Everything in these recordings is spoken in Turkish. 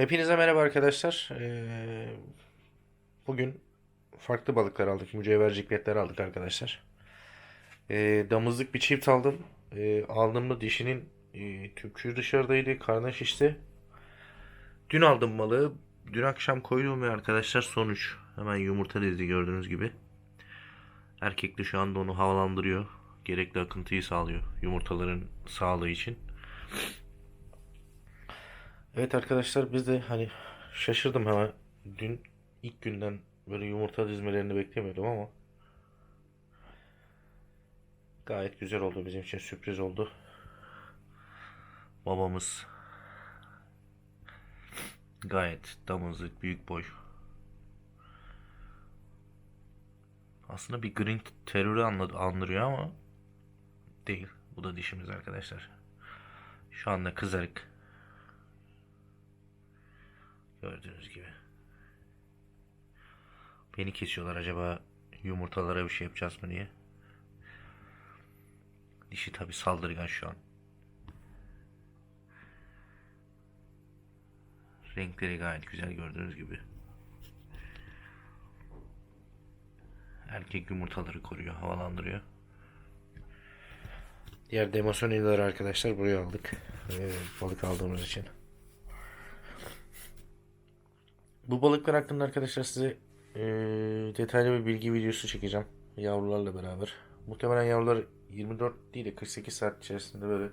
Hepinize merhaba arkadaşlar. Ee, bugün farklı balıklar aldık. Mücevher cikletler aldık arkadaşlar. Ee, damızlık bir çift aldım. Ee, aldığımda dişinin e, tüpçüğü dışarıdaydı. Karnı şişti. Dün aldım balığı. Dün akşam koydum ve arkadaşlar sonuç. Hemen yumurta dizi gördüğünüz gibi. Erkek de şu anda onu havalandırıyor. Gerekli akıntıyı sağlıyor. Yumurtaların sağlığı için. Evet arkadaşlar biz de hani şaşırdım hemen dün ilk günden böyle yumurta dizmelerini beklemiyordum ama gayet güzel oldu bizim için sürpriz oldu. Babamız gayet damızlık büyük boy. Aslında bir green terörü andırıyor ama değil. Bu da dişimiz arkadaşlar. Şu anda kızarık. Gördüğünüz gibi. Beni kesiyorlar acaba yumurtalara bir şey yapacağız mı diye. Dişi tabi saldırgan şu an. Renkleri gayet güzel gördüğünüz gibi. Erkek yumurtaları koruyor, havalandırıyor. Diğer demasonileri arkadaşlar buraya aldık. Ee, balık aldığımız için. Bu balıklar hakkında arkadaşlar size eee, detaylı bir bilgi videosu çekeceğim. Yavrularla beraber. Muhtemelen yavrular 24 değil de 48 saat içerisinde böyle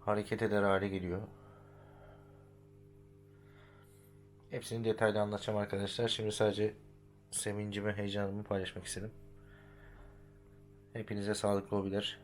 hareket eder hale geliyor. Hepsini detaylı anlatacağım arkadaşlar. Şimdi sadece sevincimi, heyecanımı paylaşmak istedim. Hepinize sağlıklı hobiler.